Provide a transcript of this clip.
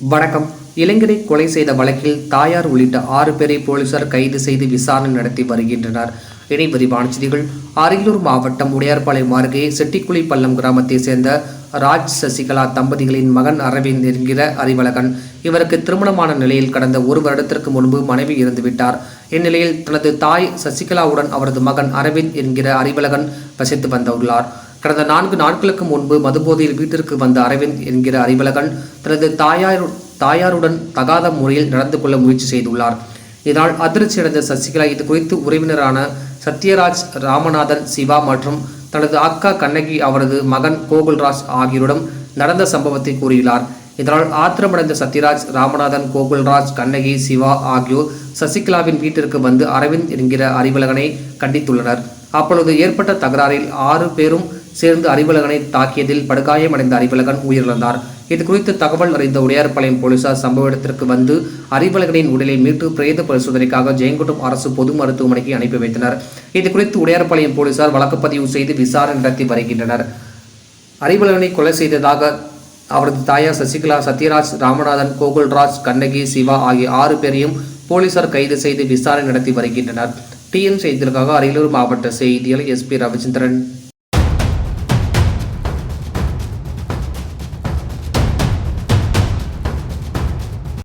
வணக்கம். இளைஞரை கொலை செய்த வழக்கில் தாயார் உள்ளிட்ட ஆறு பேரை போலீசார் கைது செய்து விசாரணை நடத்தி வருகின்றனர். இணை விரிவான செய்திகள். அரியலூர் மாவட்டம் உடையார்பாளையம் அருகே செட்டிக்குழி பள்ளம் கிராமத்தைச் சேர்ந்த ராஜ் சசிகலா தம்பதிகளின் மகன் அரவிந்த் என்கிற அறிவழகன் இவருக்கு திருமணமான நிலையில் கடந்த ஒரு வருடத்திற்கு முன்பு மனைவி இறந்துவிட்டார். இந்நிலையில் தனது தாய் சசிகலாவுடன் அவரது மகன் அரவிந்த் என்கிற அறிவழகன் வசித்து வந்துள்ளார் கடந்த நான்கு நாட்களுக்கு முன்பு மதுபோதையில் வீட்டிற்கு வந்த அரவிந்த் என்கிற அறிவழகன் தனது தாயார் தாயாருடன் தகாத முறையில் நடந்து கொள்ள முயற்சி செய்துள்ளார். இதனால் அதிர்ச்சியடைந்த சசிகலா இது குறித்து உறவினரான சத்யராஜ் ராமநாதன் சிவா மற்றும் தனது அக்கா கண்ணகி அவரது மகன் கோகுல்ராஜ் ஆகியோரிடம் நடந்த சம்பவத்தை கூறியுள்ளார். இதனால் ஆத்திரமடைந்த சத்யராஜ் ராமநாதன் கோகுல்ராஜ் கண்ணகி சிவா ஆகியோர் சசிகலாவின் வீட்டிற்கு வந்து அரவிந்த் என்கிற அறிவலகனை கண்டித்துள்ளனர். அப்பொழுது ஏற்பட்ட தகராறில் ஆறு பேரும் சேர்ந்து அறிவழகனை தாக்கியதில் படுகாயமடைந்த அறிவழகன் உயிரிழந்தார். இது குறித்து தகவல் அறிந்த உடையார்பாளையம் போலீசார் சம்பவ இடத்திற்கு வந்து அறிவலகனின் உடலை மீட்டு பிரேத பரிசோதனைக்காக ஜெயங்குட்டம் அரசு பொது மருத்துவமனைக்கு அனுப்பி வைத்தனர். இது குறித்து உடையார்பாளையம் போலீசார் வழக்குப்பதிவு செய்து விசாரணை நடத்தி வருகின்றனர். அறிவலகனை கொலை செய்ததாக அவரது தாயார் சசிகலா சத்யராஜ் ராமநாதன் கோகுல்ராஜ் கண்ணகி சிவா ஆகிய ஆறு பேரையும் போலீசார் கைது செய்து விசாரணை நடத்தி வருகின்றனர். டிஎன் செய்திகளுக்காக அரியலூர் மாவட்ட செய்தியாளர் எஸ்பி ரவிச்சந்திரன்.